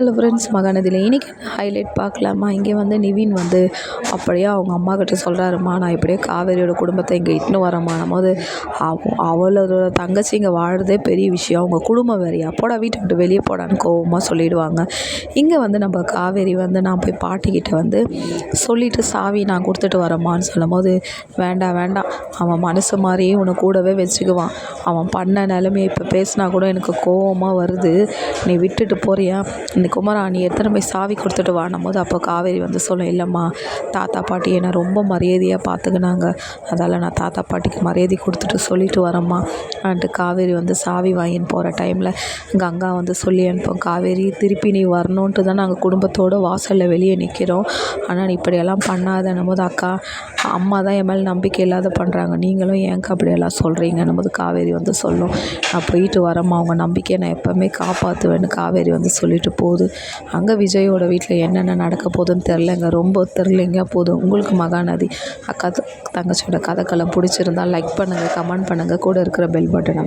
Hello friends மகாநதியில் இன்றைக்கி highlight பார்க்கலாமா? இங்கே வந்து நிவின் வந்து அப்படியே அவங்க அம்மா கிட்ட சொல்கிறாருமா நான் இப்படியே காவேரியோட குடும்பத்தை இங்கே இட்டுன்னு வரேம்மா. போது அவ அவளோட தங்கச்சி இங்கே வாழ்கிறதே பெரிய விஷயம். அவங்க குடும்பம் வேறையா? போடா வீட்டை விட்டு வெளியே போடான்னு கோவமாக சொல்லிவிடுவாங்க இங்கே வந்து நம்ம காவேரி வந்து நான் போய் பாட்டிக்கிட்ட வந்து சொல்லிவிட்டு சாவி நான் கொடுத்துட்டு வரேம்மான்னு சொல்லும் போது வேண்டாம் வேண்டாம் அவன் மனசு மாதிரியே உன்னை கூடவே வச்சுக்குவான். அவன் பண்ண நிலமையை இப்போ பேசினா கூட எனக்கு கோவமாக வருது. நீ விட்டுட்டு போறியா? இந்த குமரா நீ எத்தனை போய் சாவி கொடுத்துட்டு வான்னும் போது அப்போ காவேரி வந்து சொல்லும் இல்லைம்மா தாத்தா பாட்டி என்னை ரொம்ப மரியாதையாக பார்த்துக்கினாங்க அதால் நான் தாத்தா பாட்டிக்கு மரியாதை கொடுத்துட்டு சொல்லிட்டு வரேம்மா. அப்படின்ட்டு காவேரி வந்து சாவி வாங்கின்னு போகிற டைமில் கங்கா வந்து சொல்லி அனுப்போம் காவேரி திருப்பி நீ வரணுன்ட்டு தான் நாங்கள் குடும்பத்தோடு வாசலில் வெளியே நிற்கிறோம் ஆனால் நீ இப்படியெல்லாம் பண்ணாதன்னும் போது அக்கா அம்மா தான் என் மேலே நம்பிக்கை இல்லாத பண்ணுறாங்க நீங்களும் ஏங்க அப்படியெல்லாம் சொல்கிறீங்கன்னும் போது காவேரி வந்து சொல்லும் நான் போயிட்டு வரேம்மா. அவங்க நம்பிக்கையை நான் எப்போவுமே காப்பாற்றுவேன்னு காவேரி வந்து சொல்லிட்டு போகுது அங்கே விஜயோட வீட்டில் என்னென்ன நடக்க போகுதுன்னு தெரிலங்க ரொம்ப தெரிலங்க போதும் உங்களுக்கு மகாநதி அக்கா தங்கச்சியோட கதைக்களம் பிடிச்சிருந்தா லைக் பண்ணுங்கள் கமெண்ட் பண்ணுங்கள் கூட இருக்கிற பெல் பட்டனை